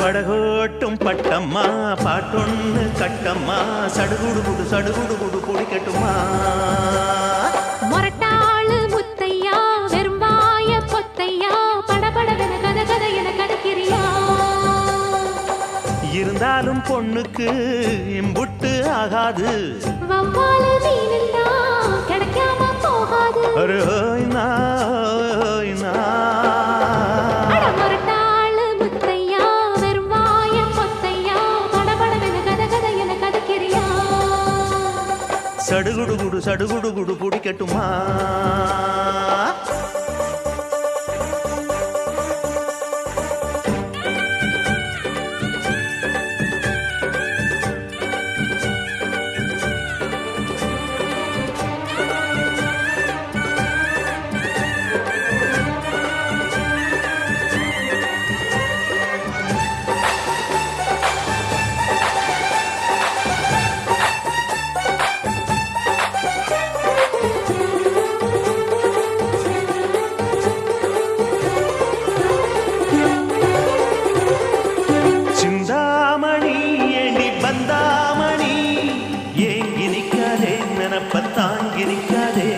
படகோட்டும் பட்டம்மா பாட்டொன்னு கட்டம்மா சடுகுடு குடு சடுகுடு குடு குடிக்கட்டுமா மொரட்டாளு முத்தையா வெறும்பாய பொத்தையா படபடவென கத கத என கதக்கிறியா? இருந்தாலும் பொண்ணுக்கு இம்புட்டு ஆகாது. வவ்வாலு கிடைக்காம போகாது. சடுகுடு குடு சடுகுடு குடு பிடிக்கட்டுமா? வைக்காதே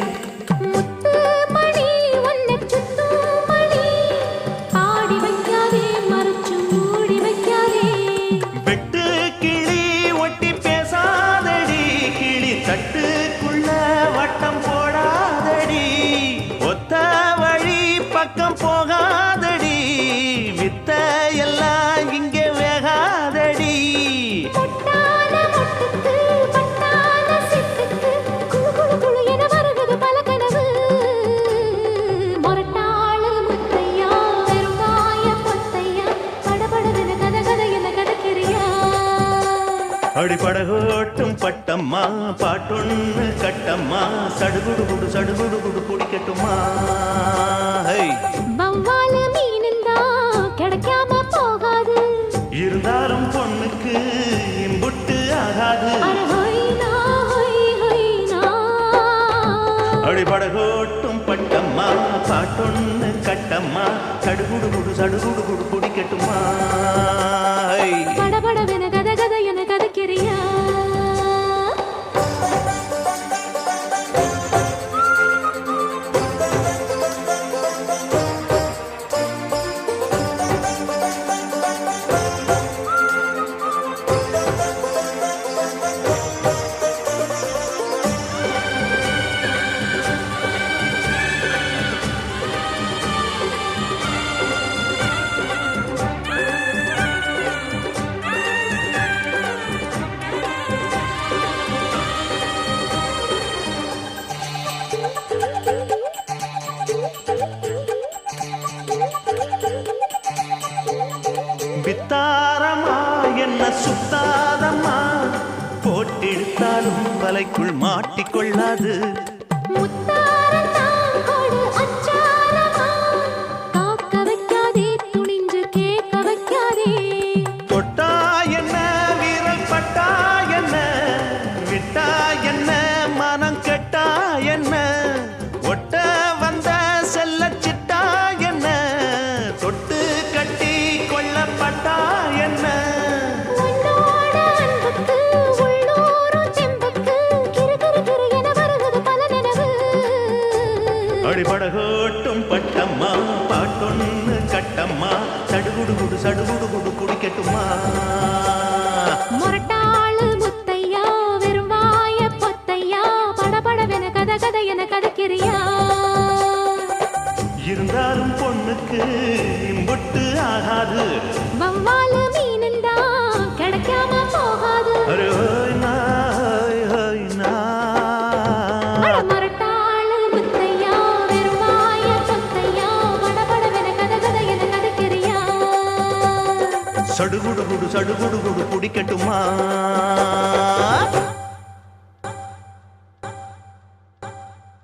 வெட்டு கிளி ஒட்டி பேசாதடி கிளி தட்டுக்குள்ள வட்டம் போடாதடி. ஒத்த வழி பக்கம் போகாதடி அடிப்படகோட்டும் பட்டம்மா பாட்டொன்னு கட்டம்மா சடுகுடு குடு சடுகுடு குடு குடிக்கட்டுமா ஹை. வவ்வாலு மீனிந்தா கிடைக்காம போகாது. இருந்தாலும் பொண்ணுக்கு இம்புட்டு ஆகாது. அடிபடகோட்டும் பட்டம்மா பாட்டொன்னு கட்டம்மா சடுகுடு குடு சடுகுடு குடு குடிக்கட்டுமா வித்தாரமா என்ன சுத்தாரமா போட்டிழுத்தாலும் வலைக்குள் மாட்டிக்கொள்ளாது. முத்தா அடிபடகோட்டும் பட்டம்மா. பாட்டொன்னு கட்டம்மா. சடுகுடு குடு சடுகுடு குடு குடிக்கட்டுமா மொரட்டாளு முத்தையா வெறும்பாய பொத்தையா. படபடவென கத கத என கதக்கிறியா? இருந்தாலும் பொண்ணுக்கு இம்புட்டு ஆகாது. வவ்வாலு சடுகுடு குடு சடுகுடு குடு குடிக்கட்டுமா?